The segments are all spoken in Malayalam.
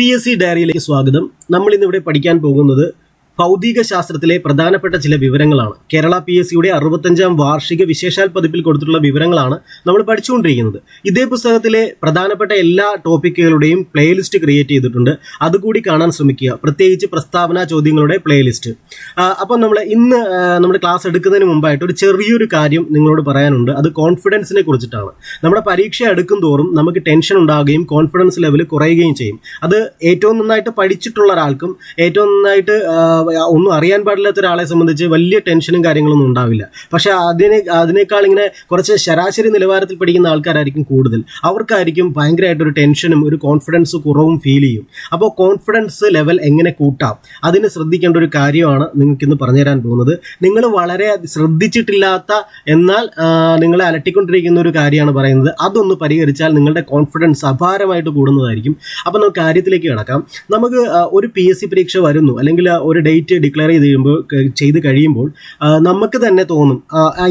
പി എസ് സി ഡയറിയിലേക്ക് സ്വാഗതം. നമ്മൾ ഇന്നിവിടെ പഠിക്കാൻ പോകുന്നത് ഭൗതിക ശാസ്ത്രത്തിലെ പ്രധാനപ്പെട്ട ചില വിവരങ്ങളാണ്. കേരള പി എസ് സിയുടെ അറുപത്തഞ്ചാം വാർഷിക വിശേഷാൽ പതിപ്പിൽ കൊടുത്തിട്ടുള്ള വിവരങ്ങളാണ് നമ്മൾ പഠിച്ചുകൊണ്ടിരിക്കുന്നത്. ഇതേ പുസ്തകത്തിലെ പ്രധാനപ്പെട്ട എല്ലാ ടോപ്പിക്കുകളുടെയും പ്ലേലിസ്റ്റ് ക്രിയേറ്റ് ചെയ്തിട്ടുണ്ട്. അതുകൂടി കാണാൻ ശ്രമിക്കുക. പ്രത്യേകിച്ച് പ്രസ്താവന ചോദ്യങ്ങളുടെ പ്ലേലിസ്റ്റ് അപ്പം നമ്മൾ ഇന്ന് നമ്മുടെ ക്ലാസ് എടുക്കുന്നതിന് മുമ്പായിട്ട് ഒരു ചെറിയൊരു കാര്യം നിങ്ങളോട് പറയാനുണ്ട്. അത് കോൺഫിഡൻസിനെ കുറിച്ചിട്ടാണ്. നമ്മുടെ പരീക്ഷ എടുക്കും തോറും നമുക്ക് ടെൻഷൻ ഉണ്ടാകുകയും കോൺഫിഡൻസ് ലെവൽ കുറയുകയും ചെയ്യും. അത് ഏറ്റവും നന്നായിട്ട് പഠിച്ചിട്ടുള്ള ഒരാൾക്കും ഏറ്റവും നന്നായിട്ട് ഒന്നും അറിയാൻ പാടില്ലാത്ത ഒരാളെ സംബന്ധിച്ച് വലിയ ടെൻഷനും കാര്യങ്ങളൊന്നും ഉണ്ടാവില്ല. പക്ഷെ അതിനെ അതിനേക്കാൾ ഇങ്ങനെ കുറച്ച് ശരാശരി നിലവാരത്തിൽ പഠിക്കുന്ന ആൾക്കാരായിരിക്കും കൂടുതൽ. അവർക്കായിരിക്കും ഭയങ്കരമായിട്ടൊരു ടെൻഷനും ഒരു കോൺഫിഡൻസ് കുറവും ഫീൽ ചെയ്യും. അപ്പോൾ കോൺഫിഡൻസ് ലെവൽ എങ്ങനെ കൂട്ടാം? അതിന് ശ്രദ്ധിക്കേണ്ട ഒരു കാര്യമാണ് നിങ്ങൾക്ക് ഇന്ന് പറഞ്ഞുതരാൻ പോകുന്നത്. നിങ്ങൾ വളരെ ശ്രദ്ധിച്ചിട്ടില്ലാത്ത എന്നാൽ നിങ്ങളെ അലട്ടിക്കൊണ്ടിരിക്കുന്ന ഒരു കാര്യമാണ് പറയുന്നത്. അതൊന്ന് പരിഹരിച്ചാൽ നിങ്ങളുടെ കോൺഫിഡൻസ് അപാരമായിട്ട് കൂടുന്നതായിരിക്കും. അപ്പോൾ നമുക്ക് കാര്യത്തിലേക്ക് കിടക്കാം. നമുക്ക് ഒരു പി എസ് സി പരീക്ഷ വരുന്നു. അല്ലെങ്കിൽ ഒരു ഒരു ഡേറ്റ് ഡിക്ലെയർ ചെയ്ത് കഴിയുമ്പോൾ ചെയ്ത് കഴിയുമ്പോൾ നമുക്ക് തന്നെ തോന്നും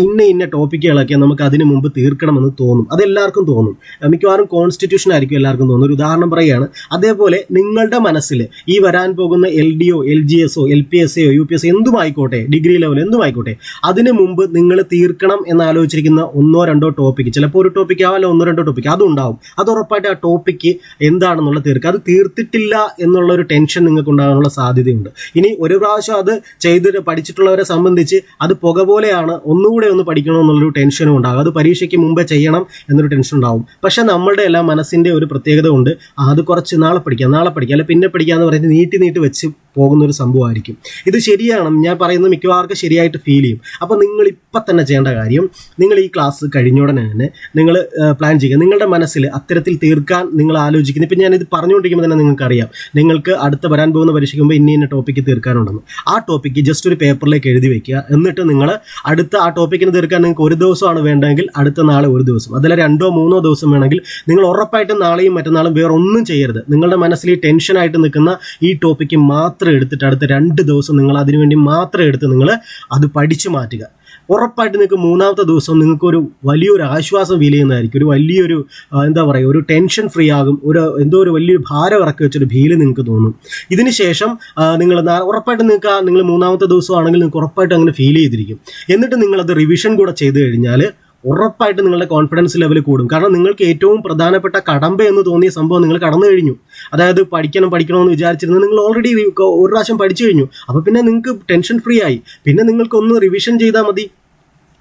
ഇന്ന ഇന്ന ടോപ്പിക്കുകളൊക്കെ നമുക്ക് അതിന് മുമ്പ് തീർക്കണമെന്ന് തോന്നും. അതെല്ലാവർക്കും തോന്നും. മിക്കവാറും കോൺസ്റ്റിറ്റ്യൂഷൻ ആയിരിക്കും എല്ലാവർക്കും തോന്നും ഒരു ഉദാഹരണം പറയുകയാണ് അതേപോലെ നിങ്ങളുടെ മനസ്സിൽ ഈ വരാൻ പോകുന്ന L D O L G S O L P S എയോ യു പി എസ് എന്തുമായിക്കോട്ടെ ഡിഗ്രി ലെവൽ എന്തുമായിക്കോട്ടെ അതിന് മുമ്പ് നിങ്ങൾ തീർക്കണം എന്ന് ആലോചിച്ചിരിക്കുന്ന ഒന്നോ രണ്ടോ ടോപ്പിക്ക് ചിലപ്പോൾ ഒരു ടോപ്പിക്ക് ആവാല്ല ഒന്നോ രണ്ടോ ടോപ്പിക്ക് അതുണ്ടാവും. അത് ഉറപ്പായിട്ട് ആ ടോപ്പിക്ക് എന്താണെന്നുള്ള തീർക്കുക അത് തീർത്തിട്ടില്ല എന്നുള്ള ഒരു ടെൻഷൻ നിങ്ങൾക്ക് ഉണ്ടാകാനുള്ള സാധ്യതയുണ്ട്. ഇനി ഒരു പ്രാവശ്യം അത് ചെയ്തിട്ട് പഠിച്ചിട്ടുള്ളവരെ സംബന്ധിച്ച് അത് പുക പോലെയാണ് ഒന്നുകൂടെ ഒന്ന് പഠിക്കണമെന്നുള്ളൊരു ടെൻഷനും ഉണ്ടാകും. അത് പരീക്ഷയ്ക്ക് മുമ്പേ ചെയ്യണം എന്നൊരു ടെൻഷൻ ഉണ്ടാകും. പക്ഷേ നമ്മളുടെ എല്ലാം മനസ്സിന്റെ ഒരു പ്രത്യേകത ഉണ്ട്. അത് കുറച്ച് നാളെ പഠിക്കാം നാളെ പഠിക്കാം. അല്ലെ പിന്നെ പഠിക്കാന്ന് പറഞ്ഞ് നീട്ടി നീട്ടി വെച്ച് പോകുന്ന ഒരു സംഭവമായിരിക്കും. ഇത് ശരിയാണ് ഞാൻ പറയുന്നത് മിക്കവാർക്കും ശരിയായിട്ട് ഫീൽ ചെയ്യും. അപ്പോൾ നിങ്ങൾ ഇപ്പം തന്നെ ചെയ്യേണ്ട കാര്യം നിങ്ങൾ ഈ ക്ലാസ് കഴിഞ്ഞ ഉടനെ തന്നെ നിങ്ങൾ പ്ലാൻ ചെയ്യുക. നിങ്ങളുടെ മനസ്സിൽ അത്തരത്തിൽ തീർക്കാൻ നിങ്ങൾ ആലോചിക്കുന്നു. ഇപ്പം ഞാനിത് പറഞ്ഞുകൊണ്ടിരിക്കുമ്പോൾ തന്നെ നിങ്ങൾക്കറിയാം. നിങ്ങൾക്ക് അടുത്ത വരാൻ പോകുന്ന പരീക്ഷയ്ക്ക് മുമ്പ് ഇന്ന ഇന്ന ടോപ്പിക്ക് തീർക്കാനുണ്ടെന്ന്. ആ ടോപ്പിക്ക് ജസ്റ്റ് ഒരു പേപ്പറിലേക്ക് എഴുതി വെക്കുക. എന്നിട്ട് നിങ്ങൾ അടുത്ത ആ ടോപ്പിക്കിന് തീർക്കാൻ നിങ്ങൾക്ക് ഒരു ദിവസമാണ് വേണ്ടതെങ്കിൽ അടുത്ത നാളെ ഒരു ദിവസം. അതിൽ രണ്ടോ മൂന്നോ ദിവസം വേണമെങ്കിൽ നിങ്ങൾ ഉറപ്പായിട്ടും നാളെയും മറ്റന്നാളും വേറെ ഒന്നും ചെയ്യരുത്. നിങ്ങളുടെ മനസ്സിൽ ഈ ടെൻഷനായിട്ട് നിൽക്കുന്ന ഈ ടോപ്പിക്ക് മാത്രം എടുത്തിട്ട് അടുത്ത രണ്ട് ദിവസം നിങ്ങൾ അതിനുവേണ്ടി മാത്രം എടുത്ത് നിങ്ങൾ അത് പഠിച്ചു മാറ്റുക. ഉറപ്പായിട്ട് നിങ്ങൾക്ക് മൂന്നാമത്തെ ദിവസം നിങ്ങൾക്കൊരു വലിയൊരു ആശ്വാസം ഫീൽ ചെയ്യുന്നതായിരിക്കും. ഒരു വലിയൊരു എന്താ പറയുക ഒരു ടെൻഷൻ ഫ്രീ ആകും. ഒരു എന്തോ ഒരു വലിയൊരു ഭാരം ഇറക്കി വെച്ചൊരു ഫീൽ നിങ്ങൾക്ക് തോന്നും. ഇതിനുശേഷം നിങ്ങൾ ഉറപ്പായിട്ട് നിങ്ങൾക്ക് നിങ്ങൾ മൂന്നാമത്തെ ദിവസമാണെങ്കിൽ നിങ്ങൾക്ക് ഉറപ്പായിട്ട് അങ്ങനെ ഫീൽ ചെയ്തിരിക്കും. എന്നിട്ട് നിങ്ങളത് റിവിഷൻ കൂടെ ചെയ്ത് കഴിഞ്ഞാൽ ഉറപ്പായിട്ട് നിങ്ങളുടെ കോൺഫിഡൻസ് ലെവൽ കൂടും. കാരണം നിങ്ങൾക്ക് ഏറ്റവും പ്രധാനപ്പെട്ട കടമ്പ എന്ന് തോന്നിയ സംഭവം നിങ്ങൾ കടന്നു കഴിഞ്ഞു. അതായത് പഠിക്കണം പഠിക്കണമെന്ന് വിചാരിച്ചിരുന്നത് നിങ്ങൾ ഓൾറെഡി ഒരു പ്രാവശ്യം പഠിച്ചു കഴിഞ്ഞു. അപ്പോൾ പിന്നെ നിങ്ങൾക്ക് ടെൻഷൻ ഫ്രീ ആയി. പിന്നെ നിങ്ങൾക്കൊന്ന് റിവിഷൻ ചെയ്താൽ മതി.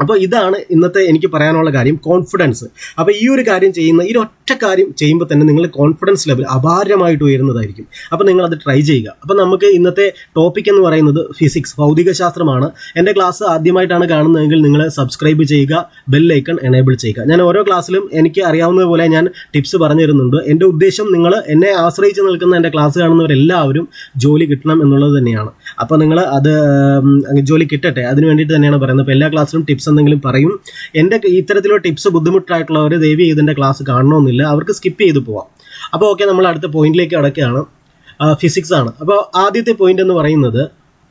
അപ്പോൾ ഇതാണ് ഇന്നത്തെ എനിക്ക് പറയാനുള്ള കാര്യം കോൺഫിഡൻസ് അപ്പോൾ ഈ ഒരു കാര്യം ചെയ്യുന്ന ഈ ഒറ്റ കാര്യം ചെയ്യുമ്പോൾ തന്നെ നിങ്ങൾ കോൺഫിഡൻസ് ലെവൽ അപാരമായിട്ട് ഉയരുന്നതായിരിക്കും. അപ്പോൾ നിങ്ങൾ അത് ട്രൈ ചെയ്യുക. അപ്പോൾ നമുക്ക് ഇന്നത്തെ ടോപ്പിക് എന്ന് പറയുന്നത് ഫിസിക്സ് ഭൗതിക ശാസ്ത്രമാണ് എന്റെ ക്ലാസ് ആദ്യമായിട്ടാണ് കാണുന്നതെങ്കിൽ നിങ്ങൾ സബ്സ്ക്രൈബ് ചെയ്യുക ബെല്ലൈക്കൺ എനേബിൾ ചെയ്യുക. ഞാൻ ഓരോ ക്ലാസ്സിലും എനിക്ക് അറിയാവുന്നതുപോലെ ഞാൻ ടിപ്സ് പറഞ്ഞു തരുന്നുണ്ട് എന്റെ ഉദ്ദേശം നിങ്ങൾ എന്നെ ആശ്രയിച്ച് നിൽക്കുന്ന എന്റെ ക്ലാസ് കാണുന്നവരെല്ലാവരും ജോലി കിട്ടണം എന്നുള്ളത് തന്നെയാണ്. അപ്പോൾ നിങ്ങൾ അത് ജോലി കിട്ടട്ടെ. അതിന് വേണ്ടിയിട്ട് തന്നെയാണ് പറയുന്നത്. അപ്പോൾ എല്ലാ ക്ലാസ്സിലും ടിപ്സ് എന്തെങ്കിലും പറയും. എന്റെ ഇത്തരത്തിലുള്ള ടിപ്സ് ബുദ്ധിമുട്ടായിട്ടുള്ളവർ ദയവ് ഇതിന്റെ ക്ലാസ് കാണണമെന്നില്ല അവർക്ക് സ്കിപ്പ് ചെയ്ത് പോവാം. അപ്പോൾ ഓക്കെ നമ്മൾ അടുത്ത പോയിന്റിലേക്ക് അടക്കുകയാണ് ഫിസിക്സ് ആണ്. അപ്പോൾ ആദ്യത്തെ പോയിന്റ് എന്ന് പറയുന്നത്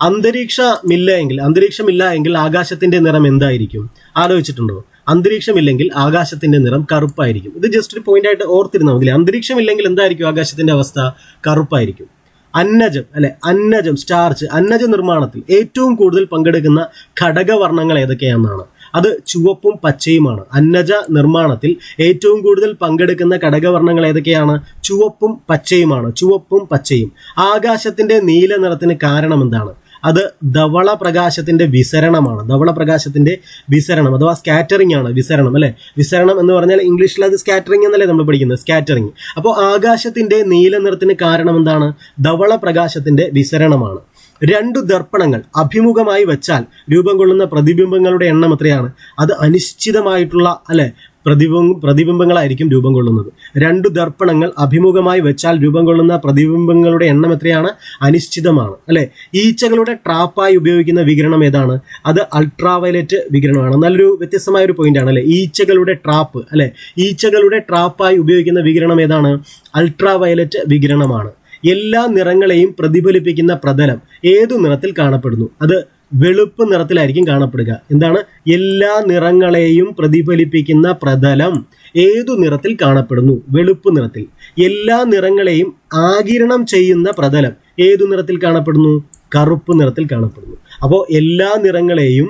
അന്തരീക്ഷമില്ല എങ്കിൽ അന്തരീക്ഷമില്ല എങ്കിൽ ആകാശത്തിന്റെ നിറം എന്തായിരിക്കും? ആലോചിച്ചിട്ടുണ്ടോ? അന്തരീക്ഷമില്ലെങ്കിൽ ആകാശത്തിന്റെ നിറം കറുപ്പായിരിക്കും. ഇത് ജസ്റ്റ് ഒരു പോയിന്റ് ആയിട്ട് ഓർത്തിരുന്നാൽ മതി. അന്തരീക്ഷമില്ലെങ്കിൽ എന്തായിരിക്കും ആകാശത്തിന്റെ അവസ്ഥ? കറുപ്പായിരിക്കും. അന്നജം അല്ലെ? അന്നജം സ്റ്റാർച്ച് അന്നജ നിർമ്മാണത്തിൽ ഏറ്റവും കൂടുതൽ പങ്കെടുക്കുന്ന ഘടകവർണങ്ങൾ ഏതൊക്കെയാണെന്നാണ്? അത് ചുവപ്പും പച്ചയുമാണ്. അന്നജ നിർമ്മാണത്തിൽ ഏറ്റവും കൂടുതൽ പങ്കെടുക്കുന്ന ഘടകവർണങ്ങൾ ഏതൊക്കെയാണ്? ചുവപ്പും പച്ചയുമാണ്. ചുവപ്പും പച്ചയും. ആകാശത്തിന്റെ നീല നിറത്തിന് കാരണം എന്താണ് അത് ധവള പ്രകാശത്തിന്റെ വിസരണമാണ്. ധവള പ്രകാശത്തിന്റെ വിസരണം അഥവാ സ്കാറ്ററിംഗ് ആണ് വിസരണം അല്ലെ? വിസരണം എന്ന് പറഞ്ഞാൽ ഇംഗ്ലീഷിൽ അത് സ്കാറ്ററിംഗ് എന്നല്ലേ നമ്മൾ പഠിക്കുന്നത്? സ്കാറ്ററിംഗ് അപ്പോൾ ആകാശത്തിന്റെ നീല നിറത്തിന് കാരണം എന്താണ്? ധവള പ്രകാശത്തിന്റെ വിസരണമാണ്. രണ്ടു ദർപ്പണങ്ങൾ അഭിമുഖമായി വെച്ചാൽ രൂപം കൊള്ളുന്ന പ്രതിബിംബങ്ങളുടെ എണ്ണം എത്രയാണ്? അത് അനിശ്ചിതമായിട്ടുള്ള അല്ലെ? പ്രതിബിംബ പ്രതിബിംബങ്ങളായിരിക്കും രൂപം കൊള്ളുന്നത്. രണ്ടു ദർപ്പണങ്ങൾ അഭിമുഖമായി വെച്ചാൽ രൂപം കൊള്ളുന്ന പ്രതിബിംബങ്ങളുടെ എണ്ണം എത്രയാണ്? അനിശ്ചിതമാണ്. അല്ലെ? ഈച്ചകളുടെ ട്രാപ്പായി ഉപയോഗിക്കുന്ന വികിരണം ഏതാണ്? അത് അൾട്രാവയലറ്റ് വികിരണമാണ്. നല്ലൊരു വ്യത്യസ്തമായ ഒരു പോയിന്റ് ആണ് അല്ലെ? ഈച്ചകളുടെ ട്രാപ്പ് അല്ലെ? ഈച്ചകളുടെ ട്രാപ്പായി ഉപയോഗിക്കുന്ന വികിരണം ഏതാണ്? അൾട്രാവയലറ്റ് വികിരണമാണ്. എല്ലാ നിറങ്ങളെയും പ്രതിഫലിപ്പിക്കുന്ന പ്രതലം ഏതു നിറത്തിൽ കാണപ്പെടുന്നു? അത് വെളുപ്പ് നിറത്തിലായിരിക്കും കാണപ്പെടുക. എന്താണ്? എല്ലാ നിറങ്ങളെയും പ്രതിഫലിപ്പിക്കുന്ന പ്രതലം ഏതു നിറത്തിൽ കാണപ്പെടുന്നു? വെളുപ്പ് നിറത്തിൽ. എല്ലാ നിറങ്ങളെയും ആകിരണം ചെയ്യുന്ന പ്രതലം ഏതു നിറത്തിൽ കാണപ്പെടുന്നു? കറുപ്പ് നിറത്തിൽ കാണപ്പെടുന്നു. അപ്പോൾ എല്ലാ നിറങ്ങളെയും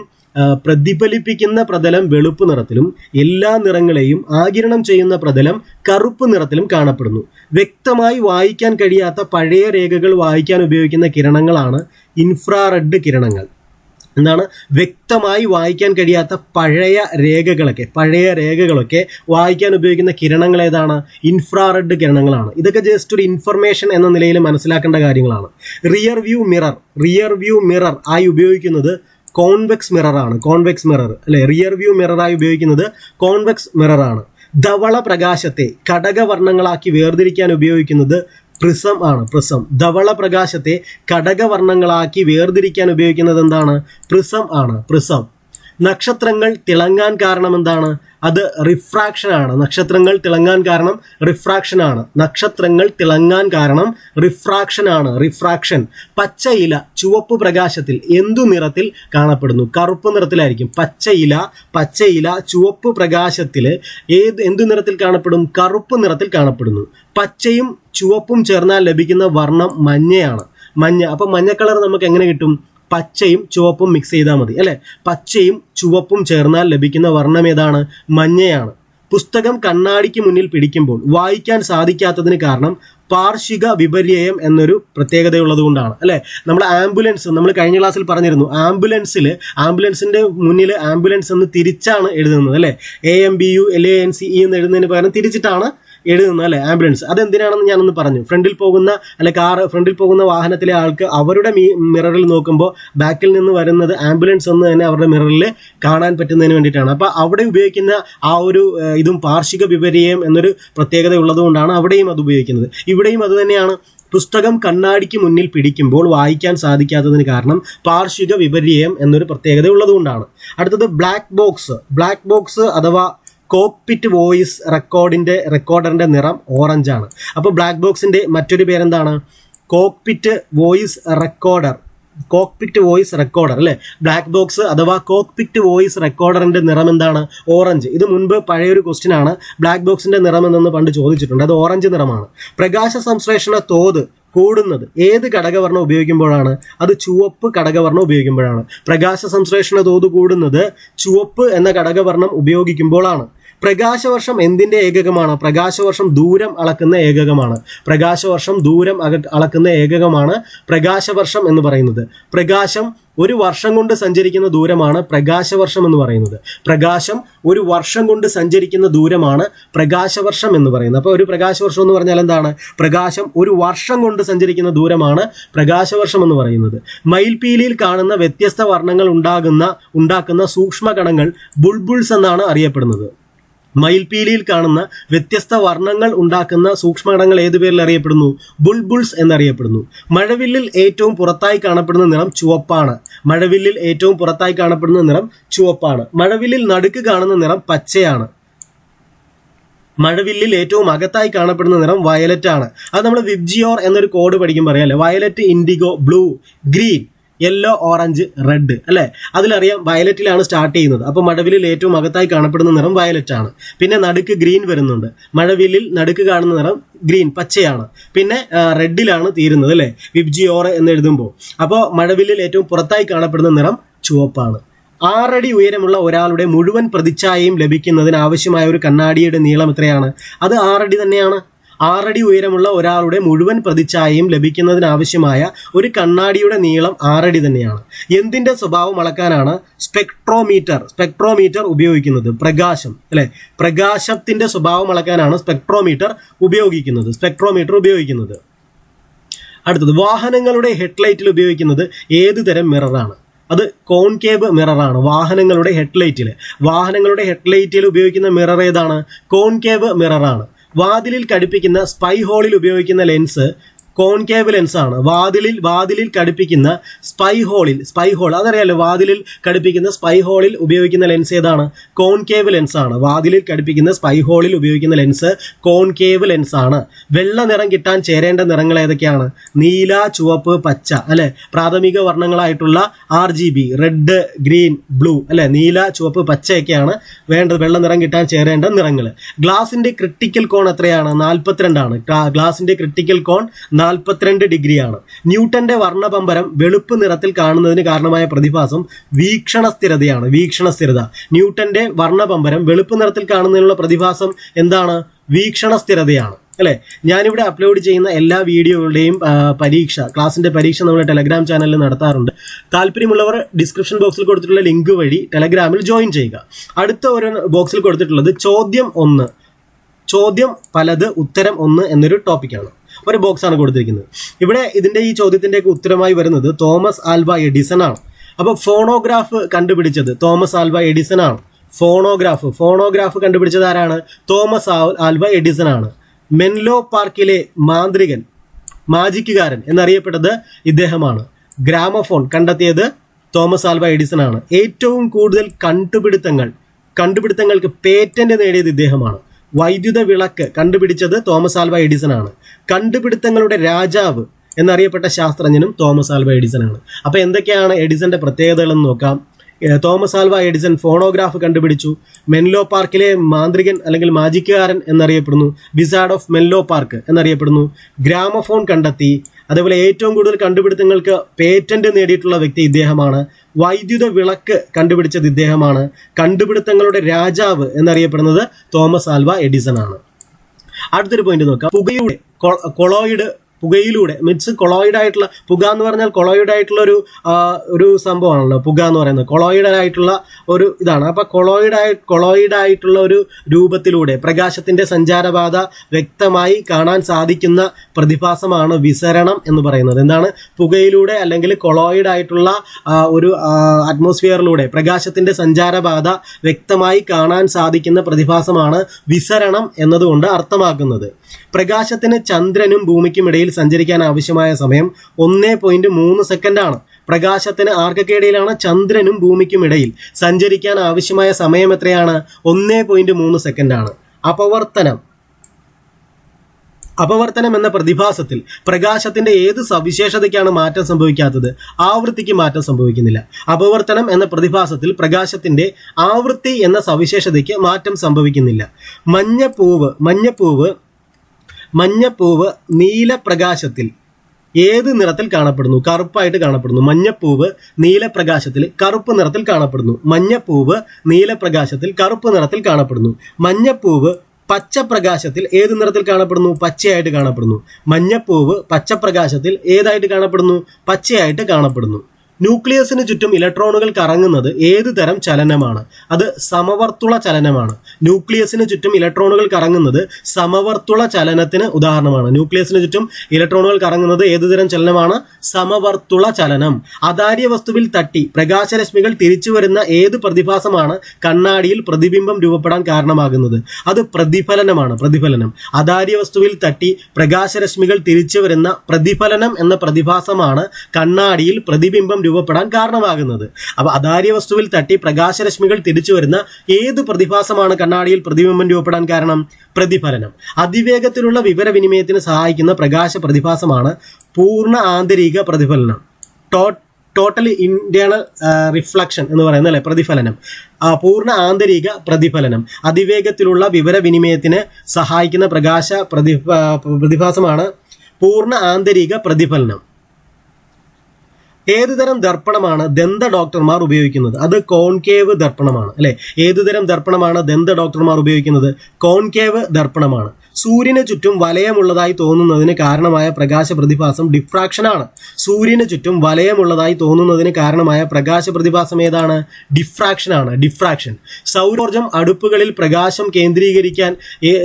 പ്രതിഫലിപ്പിക്കുന്ന പ്രതലം വെളുപ്പ് നിറത്തിലും എല്ലാ നിറങ്ങളെയും ആകിരണം ചെയ്യുന്ന പ്രതലം കറുപ്പ് നിറത്തിലും കാണപ്പെടുന്നു. വ്യക്തമായി വായിക്കാൻ കഴിയാത്ത പഴയ രേഖകൾ വായിക്കാൻ ഉപയോഗിക്കുന്ന കിരണങ്ങളാണ് ഇൻഫ്രാറെഡ് കിരണങ്ങൾ. എന്താണ്? വ്യക്തമായി വായിക്കാൻ കഴിയാത്ത പഴയ രേഖകളൊക്കെ പഴയ രേഖകളൊക്കെ വായിക്കാൻ ഉപയോഗിക്കുന്ന കിരണങ്ങൾ ഏതാണ്? ഇൻഫ്രാറെഡ് കിരണങ്ങളാണ്. ഇതൊക്കെ ജസ്റ്റ് ഒരു ഇൻഫർമേഷൻ എന്ന നിലയിൽ മനസ്സിലാക്കേണ്ട കാര്യങ്ങളാണ്. Rear view mirror rear view mirror ആയി ഉപയോഗിക്കുന്നത് കോൺവെക്സ് മിററാണ് കോൺവെക്സ് മിറർ അല്ലെ? റിയർ വ്യൂ മിററായി ഉപയോഗിക്കുന്നത് കോൺവെക്സ് മിററാണ് ധവള പ്രകാശത്തെ ഘടകവർണങ്ങളാക്കി വേർതിരിക്കാൻ ഉപയോഗിക്കുന്നത് പ്രിസം ആണ് പ്രിസം. ധവള പ്രകാശത്തെ ഘടകവർണങ്ങളാക്കി വേർതിരിക്കാൻ ഉപയോഗിക്കുന്നത് എന്താണ്? പ്രിസം ആണ് പ്രിസം. നക്ഷത്രങ്ങൾ തിളങ്ങാൻ കാരണം എന്താണ്? അത് റിഫ്രാക്ഷൻ ആണ്. നക്ഷത്രങ്ങൾ തിളങ്ങാൻ കാരണം റിഫ്രാക്ഷൻ ആണ്. നക്ഷത്രങ്ങൾ തിളങ്ങാൻ കാരണം റിഫ്രാക്ഷൻ ആണ്. റിഫ്രാക്ഷൻ പച്ച ഇല ചുവപ്പ് പ്രകാശത്തിൽ എന്തു നിറത്തിൽ കാണപ്പെടുന്നു? കറുപ്പ് നിറത്തിലായിരിക്കും. പച്ച ഇല പച്ച ഇല ചുവപ്പ് പ്രകാശത്തിൽ ഏത് എന്തു നിറത്തിൽ കാണപ്പെടും? കറുപ്പ് നിറത്തിൽ കാണപ്പെടുന്നു. പച്ചയും ചുവപ്പും ചേർന്നാൽ ലഭിക്കുന്ന വർണം മഞ്ഞയാണ്. മഞ്ഞ. അപ്പോൾ മഞ്ഞ കളർ നമുക്ക് എങ്ങനെ കിട്ടും? പച്ചയും ചുവപ്പും മിക്സ് ചെയ്താൽ മതി അല്ലെ? പച്ചയും ചുവപ്പും ചേർന്നാൽ ലഭിക്കുന്ന വർണം ഏതാണ്? മഞ്ഞയാണ്. പുസ്തകം കണ്ണാടിക്ക് മുന്നിൽ പിടിക്കുമ്പോൾ വായിക്കാൻ സാധിക്കാത്തതിന് കാരണം പാർഷിക വിപര്യം എന്നൊരു പ്രത്യേകതയുള്ളത് കൊണ്ടാണ് അല്ലെ? നമ്മൾ ആംബുലൻസ് നമ്മൾ കഴിഞ്ഞ ക്ലാസ്സിൽ പറഞ്ഞിരുന്നു ആംബുലൻസിൽ ആംബുലൻസിന്റെ മുന്നിൽ ആംബുലൻസ് എന്ന് തിരിച്ചാണ് എഴുതുന്നത് അല്ലെ? A M B U L A N C E എന്ന് എഴുതുന്നതിന് പകരം തിരിച്ചിട്ടാണ് എഴുതുന്നത് അല്ലെ? ആംബുലൻസ്. അതെന്തിനാണെന്ന് ഞാനൊന്ന് പറഞ്ഞു. ഫ്രണ്ടിൽ പോകുന്ന അല്ലെ കാർ ഫ്രണ്ടിൽ പോകുന്ന വാഹനത്തിലെ ആൾക്ക് അവരുടെ മിററിൽ നോക്കുമ്പോൾ ബാക്കിൽ നിന്ന് വരുന്നത് ആംബുലൻസ് എന്ന് തന്നെ അവരുടെ മിററിൽ കാണാൻ പറ്റുന്നതിന് വേണ്ടിയിട്ടാണ്. അപ്പോൾ അവിടെ ഉപയോഗിക്കുന്ന ആ ഒരു ഇതും പാർശ്വിക വിപര്യം എന്നൊരു പ്രത്യേകത ഉള്ളതുകൊണ്ടാണ് അവിടെയും അത് ഉപയോഗിക്കുന്നത്. ഇവിടെയും അത് തന്നെയാണ്. പുസ്തകം കണ്ണാടിക്ക് മുന്നിൽ പിടിക്കുമ്പോൾ വായിക്കാൻ സാധിക്കാത്തതിന് കാരണം പാർശ്വിക വിപര്യം എന്നൊരു പ്രത്യേകത ഉള്ളതുകൊണ്ടാണ്. അടുത്തത് ബ്ലാക്ക് ബോക്സ്. ബ്ലാക്ക് ബോക്സ് അഥവാ കോക്പിറ്റ് വോയിസ് റെക്കോർഡിന്റെ റെക്കോർഡറിന്റെ നിറം ഓറഞ്ച് ആണ് അപ്പോൾ ബ്ലാക്ക് ബോക്സിന്റെ മറ്റൊരു പേരെന്താണ്? Cockpit voice recorder. Cockpit voice recorder അല്ലെ? ബ്ലാക്ക് ബോക്സ് അഥവാ കോക്പിറ്റ് വോയിസ് റെക്കോർഡറിന്റെ നിറം എന്താണ്? ഓറഞ്ച്. ഇത് മുൻപ് പഴയൊരു ക്വസ്റ്റ്യൻ ആണ്. ബ്ലാക്ക് ബോക്സിന്റെ നിറം എന്നൊന്ന് പണ്ട് ചോദിച്ചിട്ടുണ്ട്. അത് ഓറഞ്ച് നിറമാണ്. പ്രകാശ സംശ്ലേഷണ തോത് കൂടുന്നത് ഏത് ഘടകവർണം ഉപയോഗിക്കുമ്പോഴാണ്? അത് ചുവപ്പ് ഘടകവർണം ഉപയോഗിക്കുമ്പോഴാണ്. പ്രകാശ സംശ്ലേഷണ തോത് കൂടുന്നത് ചുവപ്പ് എന്ന ഘടകവർണം ഉപയോഗിക്കുമ്പോഴാണ്. പ്രകാശവർഷം എന്തിന്റെ ഏകകമാണ്? പ്രകാശവർഷം ദൂരം അളക്കുന്ന ഏകകമാണ്. പ്രകാശവർഷം ദൂരം അളക്കുന്ന ഏകകമാണ് പ്രകാശവർഷം എന്ന് പറയുന്നത്. പ്രകാശം ഒരു വർഷം കൊണ്ട് സഞ്ചരിക്കുന്ന ദൂരമാണ് പ്രകാശവർഷം എന്ന് പറയുന്നത്. പ്രകാശം ഒരു വർഷം കൊണ്ട് സഞ്ചരിക്കുന്ന ദൂരമാണ് പ്രകാശവർഷം എന്ന് പറയുന്നത്. അപ്പോൾ ഒരു പ്രകാശവർഷം എന്ന് പറഞ്ഞാൽ എന്താണ്? പ്രകാശം ഒരു വർഷം കൊണ്ട് സഞ്ചരിക്കുന്ന ദൂരമാണ് പ്രകാശവർഷം എന്ന് പറയുന്നത്. മയിൽപീലിയിൽ കാണുന്ന വ്യത്യസ്ത വർണങ്ങൾ ഉണ്ടാകുന്ന ഉണ്ടാക്കുന്ന സൂക്ഷ്മ കണങ്ങൾ ബുൾബുൾസ് എന്നാണ് അറിയപ്പെടുന്നത്. മയിൽപീലിയിൽ കാണുന്ന വ്യത്യസ്ത വർണങ്ങൾ ഉണ്ടാക്കുന്ന സൂക്ഷ്മഘടങ്ങൾ ഏതു പേരിൽ അറിയപ്പെടുന്നു? ബുൾബുൾസ് എന്നറിയപ്പെടുന്നു. മഴവില്ലിൽ ഏറ്റവും പുറത്തായി കാണപ്പെടുന്ന നിറം ചുവപ്പാണ്. മഴവില്ലിൽ ഏറ്റവും പുറത്തായി കാണപ്പെടുന്ന നിറം ചുവപ്പാണ്. മഴവില്ലിൽ നടുക്ക് കാണുന്ന നിറം പച്ചയാണ്. മഴവില്ലിൽ ഏറ്റവും അകത്തായി കാണപ്പെടുന്ന നിറം വയലറ്റ് ആണ് അത് നമ്മൾ വിബ്ജിയോർ എന്നൊരു കോഡ് പഠിക്കുമ്പോൾ അറിയാം violet indigo blue green. Yellow orange red അല്ലെ? അതിലറിയാം വയലറ്റിലാണ് സ്റ്റാർട്ട് ചെയ്യുന്നത്. അപ്പോൾ മഴവില്ലിൽ ഏറ്റവും അകത്തായി കാണപ്പെടുന്ന നിറം വയലറ്റ് ആണ്. പിന്നെ നടുക്ക് ഗ്രീൻ വരുന്നുണ്ട്. മഴവില്ലിൽ നടുക്ക് കാണുന്ന നിറം ഗ്രീൻ പച്ചയാണ്. പിന്നെ റെഡിലാണ് തീരുന്നത് അല്ലേ? വിബ്ജി ഓർ എന്ന് എഴുതുമ്പോൾ. അപ്പോൾ മഴവില്ലിൽ ഏറ്റവും പുറത്തായി കാണപ്പെടുന്ന നിറം ചുവപ്പാണ്. ആറടി ഉയരമുള്ള ഒരാളുടെ മുഴുവൻ പ്രതിച്ഛായയും ലഭിക്കുന്നതിന് ആവശ്യമായ ഒരു കണ്ണാടിയുടെ നീളം എത്രയാണ്? അത് ആറടി തന്നെയാണ്. ആറടി ഉയരമുള്ള ഒരാളുടെ മുഴുവൻ പ്രതിച്ഛായയും ലഭിക്കുന്നതിനാവശ്യമായ ഒരു കണ്ണാടിയുടെ നീളം ആറടി തന്നെയാണ്. എന്തിന്റെ സ്വഭാവം അളക്കാനാണ് സ്പെക്ട്രോമീറ്റർ സ്പെക്ട്രോമീറ്റർ ഉപയോഗിക്കുന്നത്? പ്രകാശം അല്ലെ? പ്രകാശത്തിന്റെ സ്വഭാവം അളക്കാനാണ് സ്പെക്ട്രോമീറ്റർ ഉപയോഗിക്കുന്നത് സ്പെക്ട്രോമീറ്റർ ഉപയോഗിക്കുന്നത്. അടുത്തത് വാഹനങ്ങളുടെ ഹെഡ്ലൈറ്റിൽ ഉപയോഗിക്കുന്നത് ഏത് തരം മിററാണ്? അത് കോൺകേവ് മിററാണ് വാഹനങ്ങളുടെ ഹെഡ്ലൈറ്റിൽ. വാഹനങ്ങളുടെ ഹെഡ്ലൈറ്റിൽ ഉപയോഗിക്കുന്ന മിറർ ഏതാണ്? കോൺകേവ് മിററാണ്. വാതിലിൽ ഘടിപ്പിക്കുന്ന സ്പൈ ഹോളിൽ ഉപയോഗിക്കുന്ന ലെൻസ് കോൺകേവ് ലെൻസ് ആണ് വാതിലിൽ വാതിലിൽ ഘടിപ്പിക്കുന്ന സ്പൈ ഹോളിൽ സ്പൈ ഹോൾ അതറിയാലോ വാതിലിൽ ഘടിപ്പിക്കുന്ന സ്പൈ ഹോളിൽ ഉപയോഗിക്കുന്ന ലെൻസ് ഏതാണ്? കോൺകേവ് ലെൻസ് ആണ് വാതിലിൽ ഘടിപ്പിക്കുന്ന സ്പൈ ഹോളിൽ ഉപയോഗിക്കുന്ന ലെൻസ് കോൺകേവ് ലെൻസ് ആണ് വെള്ള നിറം കിട്ടാൻ ചേരേണ്ട നിറങ്ങൾ ഏതൊക്കെയാണ്? നീല ചുവപ്പ് പച്ച അല്ലെ? പ്രാഥമിക വർണങ്ങളായിട്ടുള്ള R G B red green blue അല്ലെ? നീല ചുവപ്പ് പച്ചയൊക്കെയാണ് വേണ്ടത്. വെള്ള നിറം കിട്ടാൻ ചേരേണ്ട നിറങ്ങൾ. ഗ്ലാസിന്റെ ക്രിട്ടിക്കൽ കോൺ എത്രയാണ്? നാൽപ്പത്തിരണ്ടാണ്. ഗ്ലാസിന്റെ ക്രിട്ടിക്കൽ കോൺ നാൽപ്പത്തിരണ്ട് ഡിഗ്രിയാണ്. ന്യൂട്ടന്റെ വർണപമ്പരം വെളുപ്പ് നിറത്തിൽ കാണുന്നതിന് കാരണമായ പ്രതിഭാസം വീക്ഷണ സ്ഥിരതയാണ് വീക്ഷണ സ്ഥിരത ന്യൂട്ടന്റെ വർണപമ്പരം വെളുപ്പ് നിറത്തിൽ കാണുന്നതിനുള്ള പ്രതിഭാസം എന്താണ്? വീക്ഷണ സ്ഥിരതയാണ് അല്ലെ? ഞാനിവിടെ അപ്ലോഡ് ചെയ്യുന്ന എല്ലാ വീഡിയോകളുടെയും പരീക്ഷ ക്ലാസിന്റെ പരീക്ഷ നമ്മൾ ടെലഗ്രാം ചാനലിൽ നടത്താറുണ്ട്. താല്പര്യമുള്ളവർ ഡിസ്ക്രിപ്ഷൻ ബോക്സിൽ കൊടുത്തിട്ടുള്ള ലിങ്ക് വഴി ടെലഗ്രാമിൽ ജോയിൻ ചെയ്യുക. അടുത്ത ഒരു ബോക്സിൽ കൊടുത്തിട്ടുള്ളത് ചോദ്യം ഒന്ന്. ചോദ്യം പലത് ഉത്തരം ഒന്ന് എന്നൊരു ടോപ്പിക്കാണ്. ഒരു ബോക്സ് ആണ് കൊടുത്തിരിക്കുന്നത്. ഇവിടെ ഇതിന്റെ ഈ ചോദ്യത്തിന്റെയൊക്കെ ഉത്തരമായി വരുന്നത് തോമസ് ആൽബ എഡിസൺ ആണ്. അപ്പോൾ ഫോണോഗ്രാഫ് കണ്ടുപിടിച്ചത് തോമസ് ആൽബ എഡിസൺ ആണ്. ഫോണോഗ്രാഫ് ഫോണോഗ്രാഫ് കണ്ടുപിടിച്ചത് ആരാണ്? തോമസ് ആൽബ എഡിസൺ ആണ്. മെൻലോ പാർക്കിലെ മാന്ത്രികൻ മാജിക്കുകാരൻ എന്നറിയപ്പെട്ടത് ഇദ്ദേഹമാണ്. ഗ്രാമഫോൺ കണ്ടെത്തിയത് തോമസ് ആൽബ എഡിസൺ ആണ്. ഏറ്റവും കൂടുതൽ കണ്ടുപിടുത്തങ്ങൾ കണ്ടുപിടുത്തങ്ങൾക്ക് പേറ്റന്റ് നേടിയത് ഇദ്ദേഹമാണ്. വൈദ്യുത വിളക്ക് കണ്ടുപിടിച്ചത് തോമസ് ആൽവ എഡിസൺ ആണ്. കണ്ടുപിടുത്തങ്ങളുടെ രാജാവ് എന്നറിയപ്പെട്ട ശാസ്ത്രജ്ഞനും തോമസ് ആൽവ എഡിസൺ ആണ്. അപ്പോൾ എന്തൊക്കെയാണ് എഡിസന്റെ പ്രത്യേകതകളെന്ന് നോക്കാം. തോമസ് ആൽവ എഡിസൺ ഫോണോഗ്രാഫ് കണ്ടുപിടിച്ചു. മെൻലോ പാർക്കിലെ മാന്ത്രികൻ അല്ലെങ്കിൽ മാജിക്കുകാരൻ എന്നറിയപ്പെടുന്നു. വിസാർഡ് ഓഫ് മെൻലോ പാർക്ക് എന്നറിയപ്പെടുന്നു. ഗ്രാമഫോൺ കണ്ടെത്തി. അതേപോലെ ഏറ്റവും കൂടുതൽ കണ്ടുപിടുത്തങ്ങൾക്ക് പേറ്റന്റ് നേടിയിട്ടുള്ള വ്യക്തി ഇദ്ദേഹമാണ്. വൈദ്യുത വിളക്ക് കണ്ടുപിടിച്ചത് ഇദ്ദേഹമാണ്. കണ്ടുപിടുത്തങ്ങളുടെ രാജാവ് എന്നറിയപ്പെടുന്നത് തോമസ് ആൽവ എഡിസൺ ആണ് അടുത്തൊരു പോയിന്റ് നോക്കാം. പുകയുടെ കൊളോയിഡ് പുകയിലൂടെ. മീൻസ് കൊളോയിഡ് ആയിട്ടുള്ള പുക എന്ന് പറഞ്ഞാൽ കൊളോയിഡ് ആയിട്ടുള്ള ഒരു ഒരു സംഭവമാണല്ലോ പുക എന്ന് പറയുന്നത്. കൊളോയിഡ് ആയിട്ടുള്ള ഒരു ഇതാണ്. അപ്പൊ കൊളോയിഡ് ആയി കൊളോയിഡ് ആയിട്ടുള്ള ഒരു രൂപത്തിലൂടെ പ്രകാശത്തിന്റെ സഞ്ചാരപാത വ്യക്തമായി കാണാൻ സാധിക്കുന്ന പ്രതിഭാസമാണ് വിസരണം എന്ന് പറയുന്നത്. എന്താണ്? പുകയിലൂടെ അല്ലെങ്കിൽ കൊളോയിഡ് ആയിട്ടുള്ള ഒരു അറ്റ്മോസ്ഫിയറിലൂടെ പ്രകാശത്തിന്റെ സഞ്ചാരപാത വ്യക്തമായി കാണാൻ സാധിക്കുന്ന പ്രതിഭാസമാണ് വിസരണം എന്നതുകൊണ്ട് അർത്ഥമാക്കുന്നത്. പ്രകാശത്തിന് ചന്ദ്രനും ഭൂമിക്കും ഇടയിൽ സഞ്ചരിക്കാൻ ആവശ്യമായ സമയം ഒന്നേ പോയിന്റ് മൂന്ന് സെക്കൻഡാണ് പ്രകാശത്തിന് ആർക്കക്കേടയിലാണ് ചന്ദ്രനും ഭൂമിക്കും ഇടയിൽ സഞ്ചരിക്കാൻ ആവശ്യമായ സമയം എത്രയാണ്? ഒന്നേ പോയിന്റ് മൂന്ന് സെക്കൻഡാണ് അപവർത്തനം. അപവർത്തനം എന്ന പ്രതിഭാസത്തിൽ പ്രകാശത്തിന്റെ ഏത് സവിശേഷതയ്ക്കാണ് മാറ്റം സംഭവിക്കാത്തത്? ആവൃത്തിക്ക് മാറ്റം സംഭവിക്കുന്നില്ല. അപവർത്തനം എന്ന പ്രതിഭാസത്തിൽ പ്രകാശത്തിന്റെ ആവൃത്തി എന്ന സവിശേഷതയ്ക്ക് മാറ്റം സംഭവിക്കുന്നില്ല. മഞ്ഞപ്പൂവ് മഞ്ഞപ്പൂവ് മഞ്ഞപ്പൂവ് നീലപ്രകാശത്തിൽ ഏത് നിറത്തിൽ കാണപ്പെടുന്നു? കറുപ്പായിട്ട് കാണപ്പെടുന്നു. മഞ്ഞപ്പൂവ് നീലപ്രകാശത്തിൽ കറുപ്പ് നിറത്തിൽ കാണപ്പെടുന്നു. മഞ്ഞപ്പൂവ് നീലപ്രകാശത്തിൽ കറുപ്പ് നിറത്തിൽ കാണപ്പെടുന്നു. മഞ്ഞപ്പൂവ് പച്ചപ്രകാശത്തിൽ ഏത് നിറത്തിൽ കാണപ്പെടുന്നു? പച്ചയായിട്ട് കാണപ്പെടുന്നു. മഞ്ഞപ്പൂവ് പച്ചപ്രകാശത്തിൽ ഏതായിട്ട് കാണപ്പെടുന്നു? പച്ചയായിട്ട് കാണപ്പെടുന്നു. ന്യൂക്ലിയസിന് ചുറ്റും ഇലക്ട്രോണുകൾ കറങ്ങുന്നത് ഏത് തരം ചലനമാണ്? അത് സമവർത്തുള ചലനമാണ്. ന്യൂക്ലിയസിന് ചുറ്റും ഇലക്ട്രോണുകൾ കറങ്ങുന്നത് സമവർത്തുള ചലനത്തിന് ഉദാഹരണമാണ്. ന്യൂക്ലിയസിന് ചുറ്റും ഇലക്ട്രോണുകൾ കറങ്ങുന്നത് ഏത് തരം ചലനമാണ്? സമവർത്തുള ചലനം. അതാര്യ വസ്തുവിൽ തട്ടി പ്രകാശരശ്മികൾ തിരിച്ചു വരുന്ന ഏത് പ്രതിഭാസമാണ് കണ്ണാടിയിൽ പ്രതിബിംബം രൂപപ്പെടാൻ കാരണമാകുന്നത്? അത് പ്രതിഫലനമാണ് പ്രതിഫലനം. അതാര്യ വസ്തുവിൽ തട്ടി പ്രകാശരശ്മികൾ തിരിച്ചു വരുന്ന പ്രതിഫലനം എന്ന പ്രതിഭാസമാണ് കണ്ണാടിയിൽ പ്രതിബിംബം രൂപപ്പെടാൻ കാരണമാകുന്നത്. അപ്പൊ അതാര്യ വസ്തുവിൽ തട്ടി പ്രകാശരശ്മികൾ തിരിച്ചു വരുന്ന ഏത് പ്രതിഭാസമാണ് കണ്ണാടിയിൽ പ്രതിബിംബം രൂപപ്പെടാൻ കാരണം? പ്രതിഫലനം. അതിവേഗത്തിലുള്ള വിവരവിനിമയത്തിന് സഹായിക്കുന്ന പ്രകാശ പ്രതിഭാസമാണ് പൂർണ ആന്തരിക പ്രതിഫലനം. ടോ ടോട്ടൽ ഇന്റേണൽ റിഫ്ലക്ഷൻ എന്ന് പറയുന്നത് അല്ലെ? പ്രതിഫലനം. പൂർണ ആന്തരിക പ്രതിഫലനം. അതിവേഗത്തിലുള്ള വിവരവിനിമയത്തിന് സഹായിക്കുന്ന പ്രകാശ പ്രതി പ്രതിഭാസമാണ് പൂർണ ആന്തരിക പ്രതിഫലനം. ഏതുതരം ദർപ്പണമാണ് ദന്ത ഡോക്ടർമാർ ഉപയോഗിക്കുന്നത്? അത് കോൺകേവ് ദർപ്പണമാണ് അല്ലെ? ഏതുതരം ദർപ്പണമാണ് ദന്ത ഡോക്ടർമാർ ഉപയോഗിക്കുന്നത്? കോൺകേവ് ദർപ്പണമാണ്. സൂര്യന് ചുറ്റും വലയമുള്ളതായി തോന്നുന്നതിന് കാരണമായ പ്രകാശ പ്രതിഭാസം ഡിഫ്രാക്ഷനാണ്. സൂര്യന് ചുറ്റും വലയമുള്ളതായി തോന്നുന്നതിന് കാരണമായ പ്രകാശ പ്രതിഭാസം ഏതാണ്? ഡിഫ്രാക്ഷനാണ് ഡിഫ്രാക്ഷൻ. സൗരോർജം അടുപ്പുകളിൽ പ്രകാശം കേന്ദ്രീകരിക്കാൻ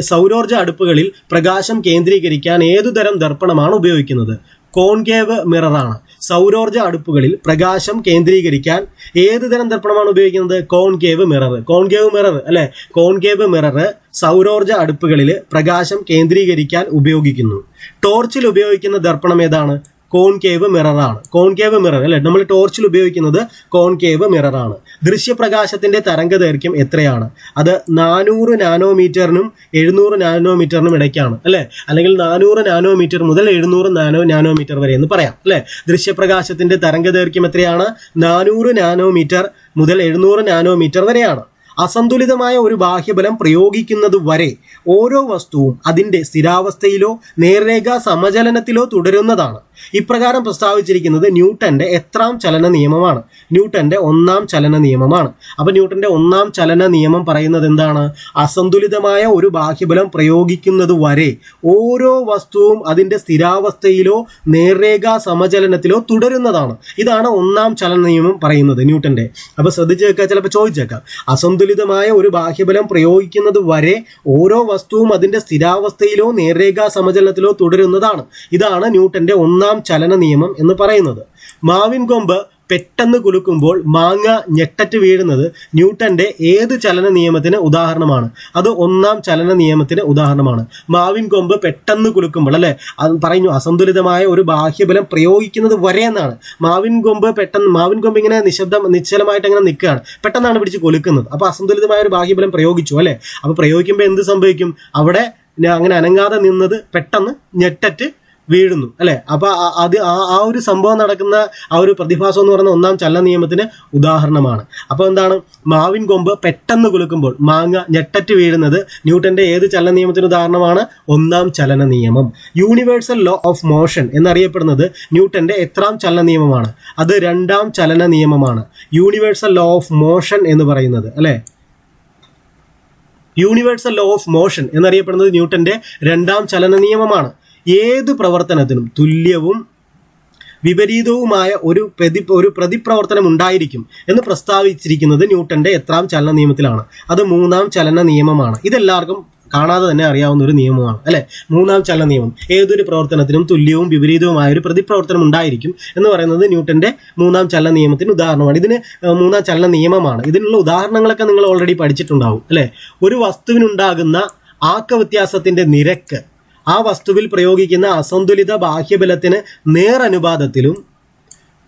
സൗരോർജ അടുപ്പുകളിൽ പ്രകാശം കേന്ദ്രീകരിക്കാൻ ഏതുതരം ദർപ്പണമാണ് ഉപയോഗിക്കുന്നത്? കോൺകേവ് മിററാണ്. സൗരോർജ അടുപ്പുകളിൽ പ്രകാശം കേന്ദ്രീകരിക്കാൻ ഏത് തരം ദർപ്പണമാണ് ഉപയോഗിക്കുന്നത്? Concave mirror. കോൺകേവ് മിറർ അല്ലെ? കോൺകേവ് മിറർ സൗരോർജ അടുപ്പുകളിൽ പ്രകാശം കേന്ദ്രീകരിക്കാൻ ഉപയോഗിക്കുന്നു. ടോർച്ചിൽ ഉപയോഗിക്കുന്ന ദർപ്പണം ഏതാണ്? കോൺകേവ് മിററാണ് കോൺകേവ് മിറർ അല്ലെ? നമ്മൾ ടോർച്ചിൽ ഉപയോഗിക്കുന്നത് കോൺകേവ് മിററാണ് ദൃശ്യപ്രകാശത്തിന്റെ തരംഗ ദൈർഘ്യം എത്രയാണ്? അത് നാനൂറ് നാനോമീറ്ററിനും എഴുന്നൂറ് നാനോമീറ്ററിനും ഇടയ്ക്കാണ് അല്ലെ? അല്ലെങ്കിൽ നാനൂറ് നാനോമീറ്റർ മുതൽ എഴുന്നൂറ് നാനോ നാനോമീറ്റർ വരെ എന്ന് പറയാം അല്ലെ? ദൃശ്യപ്രകാശത്തിന്റെ തരംഗ ദൈർഘ്യം എത്രയാണ്? നാനൂറ് നാനോമീറ്റർ മുതൽ എഴുന്നൂറ് നാനോമീറ്റർ വരെയാണ്. അസന്തുലിതമായ ഒരു ബാഹ്യബലം പ്രയോഗിക്കുന്നത് വരെ ഓരോ വസ്തുവും അതിന്റെ സ്ഥിരാവസ്ഥയിലോ നേർരേഖാ സമചലനത്തിലോ തുടരുന്നതാണ്. ഇപ്രകാരം പ്രസ്താവിച്ചിരിക്കുന്നത് ന്യൂട്ടന്റെ എത്രാം ചലന നിയമമാണ്. ന്യൂട്ടന്റെ ഒന്നാം ചലന നിയമമാണ്. അപ്പൊ ന്യൂട്ടന്റെ ഒന്നാം ചലന നിയമം പറയുന്നത് എന്താണ്? അസന്തുലിതമായ ഒരു ബാഹ്യബലം പ്രയോഗിക്കുന്നത് വരെ ഓരോ വസ്തുവും അതിന്റെ സ്ഥിരാവസ്ഥയിലോ നേർരേഖാ സമചലനത്തിലോ തുടരുന്നതാണ്. ഇതാണ് ഒന്നാം ചലന നിയമം പറയുന്നത് ന്യൂട്ടന്റെ. അപ്പൊ ശ്രദ്ധിച്ചു വെക്കുക ചിലപ്പോൾ ചോദിച്ചേക്കാം അസന്തുലിതമായ ഒരു ബാഹ്യബലം പ്രയോഗിക്കുന്നത് വരെ ഓരോ വസ്തുവും അതിന്റെ സ്ഥിരാവസ്ഥയിലോ നേർരേഖാ സമചലനത്തിലോ തുടരുന്നതാണ്. ഇതാണ് ന്യൂട്ടന്റെ ഒന്നാം ചലന നിയമം എന്ന് പറയുന്നത്. മാവിൻ കൊമ്പ് പെട്ടെന്ന് കുലുക്കുമ്പോൾ മാങ്ങ ഞെട്ടറ്റ് വീഴുന്നത് ന്യൂട്ടന്റെ ഏത് ചലന നിയമത്തിന് ഉദാഹരണമാണ്. അത് ഒന്നാം ചലന നിയമത്തിന് ഉദാഹരണമാണ്. മാവിൻ കൊമ്പ് പെട്ടെന്ന് കുലുക്കുമ്പോൾ അല്ലെ? അത് പറഞ്ഞു അസന്തുലിതമായ ഒരു ബാഹ്യബലം പ്രയോഗിക്കുന്നത് വരെ എന്നാണ്. മാവിൻ കൊമ്പ് പെട്ടെന്ന് മാവിൻ കൊമ്പ് ഇങ്ങനെ നിശബ്ദം നിശ്ചലമായിട്ട് അങ്ങനെ നിൽക്കുകയാണ്. പെട്ടെന്നാണ് പിടിച്ച് കൊലുക്കുന്നത്. അപ്പോൾ അസന്തുലിതമായ ഒരു ബാഹ്യബലം പ്രയോഗിച്ചു അല്ലെ? അപ്പോൾ പ്രയോഗിക്കുമ്പോൾ എന്ത് സംഭവിക്കും? അവിടെ അങ്ങനെ അനങ്ങാതെ നിന്നത് പെട്ടെന്ന് ഞെട്ടറ്റ് വീഴുന്നു അല്ലെ? അപ്പൊ അത് ആ ഒരു സംഭവം നടക്കുന്ന ആ ഒരു പ്രതിഭാസം എന്ന് പറയുന്ന ഒന്നാം ചലന നിയമത്തിന് ഉദാഹരണമാണ്. അപ്പോൾ എന്താണ്? മാവിൻ കൊമ്പ് പെട്ടെന്ന് കുലുക്കുമ്പോൾ മാങ്ങ ഞെട്ടറ്റ് വീഴുന്നത് ന്യൂട്ടന്റെ ഏത് ചലന നിയമത്തിന് ഉദാഹരണമാണ്? ഒന്നാം ചലന നിയമം. യൂണിവേഴ്സൽ ലോ ഓഫ് മോഷൻ എന്നറിയപ്പെടുന്നത് ന്യൂട്ടന്റെ എത്രാം ചലന നിയമമാണ്? അത് രണ്ടാം ചലന നിയമമാണ്. യൂണിവേഴ്സൽ ലോ ഓഫ് മോഷൻ എന്ന് പറയുന്നത് അല്ലെ? യൂണിവേഴ്സൽ ലോ ഓഫ് മോഷൻ എന്നറിയപ്പെടുന്നത് ന്യൂട്ടന്റെ രണ്ടാം ചലന നിയമമാണ്. ഏത് പ്രവർത്തനത്തിനും തുല്യവും വിപരീതവുമായ ഒരു പ്രതി ഒരു പ്രതിപ്രവർത്തനം ഉണ്ടായിരിക്കും എന്ന് പ്രസ്താവിച്ചിരിക്കുന്നത് ന്യൂട്ടന്റെ എത്രാം ചലന നിയമത്തിലാണ്. അത് മൂന്നാം ചലന നിയമമാണ്. ഇതെല്ലാവർക്കും കാണാതെ തന്നെ അറിയാവുന്ന ഒരു നിയമമാണ് അല്ലെ? മൂന്നാം ചലന നിയമം. ഏതൊരു പ്രവർത്തനത്തിനും തുല്യവും വിപരീതവുമായ ഒരു പ്രതിപ്രവർത്തനം ഉണ്ടായിരിക്കും എന്ന് പറയുന്നത് ന്യൂട്ടന്റെ മൂന്നാം ചലന നിയമത്തിന് ഉദാഹരണമാണ്. ഇതിന് മൂന്നാം ചലന നിയമമാണ്. ഇതിനുള്ള ഉദാഹരണങ്ങളൊക്കെ നിങ്ങൾ ഓൾറെഡി പഠിച്ചിട്ടുണ്ടാവും അല്ലെ? ഒരു വസ്തുവിനുണ്ടാകുന്ന ആക്ക വ്യത്യാസത്തിന്റെ നിരക്ക് ആ വസ്തുവിൽ പ്രയോഗിക്കുന്ന അസന്തുലിത ബാഹ്യബലത്തിന് നേർ അനുപാതത്തിലും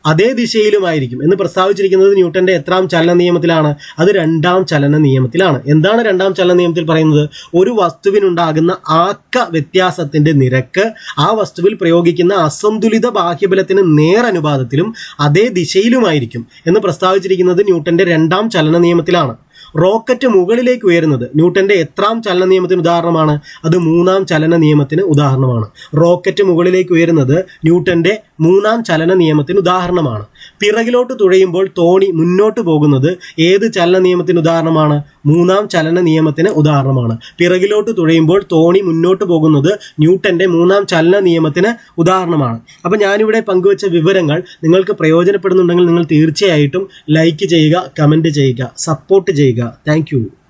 അതേ ദിശയിലുമായിരിക്കും. എന്ന് പ്രസ്താവിച്ചിരിക്കുന്നത് ന്യൂട്ടന്റെ എത്രാം ചലന നിയമത്തിലാണ്. അത് രണ്ടാം ചലന നിയമത്തിലാണ്. എന്താണ് രണ്ടാം ചലന നിയമത്തിൽ പറയുന്നത്? ഒരു വസ്തുവിനുണ്ടാകുന്ന ആക്ക വ്യത്യാസത്തിന്റെ നിരക്ക് ആ വസ്തുവിൽ പ്രയോഗിക്കുന്ന അസന്തുലിത ബാഹ്യബലത്തിന് നേർ അനുപാതത്തിലും അതേ ദിശയിലുമായിരിക്കും എന്ന് പ്രസ്താവിച്ചിരിക്കുന്നത് ന്യൂട്ടന്റെ രണ്ടാം ചലന നിയമത്തിലാണ്. റോക്കറ്റ് മുകളിലേക്ക് ഉയരുന്നത്. ന്യൂട്ടന്റെ എത്രാം ചലന നിയമത്തിന് ഉദാഹരണമാണ്. അത് മൂന്നാം ചലന നിയമത്തിന് ഉദാഹരണമാണ്. റോക്കറ്റ് മുകളിലേക്ക് ഉയരുന്നത് ന്യൂട്ടന്റെ മൂന്നാം ചലന നിയമത്തിന് ഉദാഹരണമാണ്. പിറകിലോട്ട് തുഴയുമ്പോൾ തോണി മുന്നോട്ട് പോകുന്നത് ഏത് ചലന നിയമത്തിന് ഉദാഹരണമാണ്? മൂന്നാം ചലന നിയമത്തിന് ഉദാഹരണമാണ്. പിറകിലോട്ട് തുഴയുമ്പോൾ തോണി മുന്നോട്ട് പോകുന്നത് ന്യൂട്ടന്റെ മൂന്നാം ചലന നിയമത്തിന് ഉദാഹരണമാണ്. അപ്പം ഞാനിവിടെ പങ്കുവച്ച വിവരങ്ങൾ നിങ്ങൾക്ക് പ്രയോജനപ്പെടുന്നുണ്ടെങ്കിൽ നിങ്ങൾ തീർച്ചയായിട്ടും ലൈക്ക് ചെയ്യുക കമന്റ് ചെയ്യുക സപ്പോർട്ട് ചെയ്യുക. താങ്ക്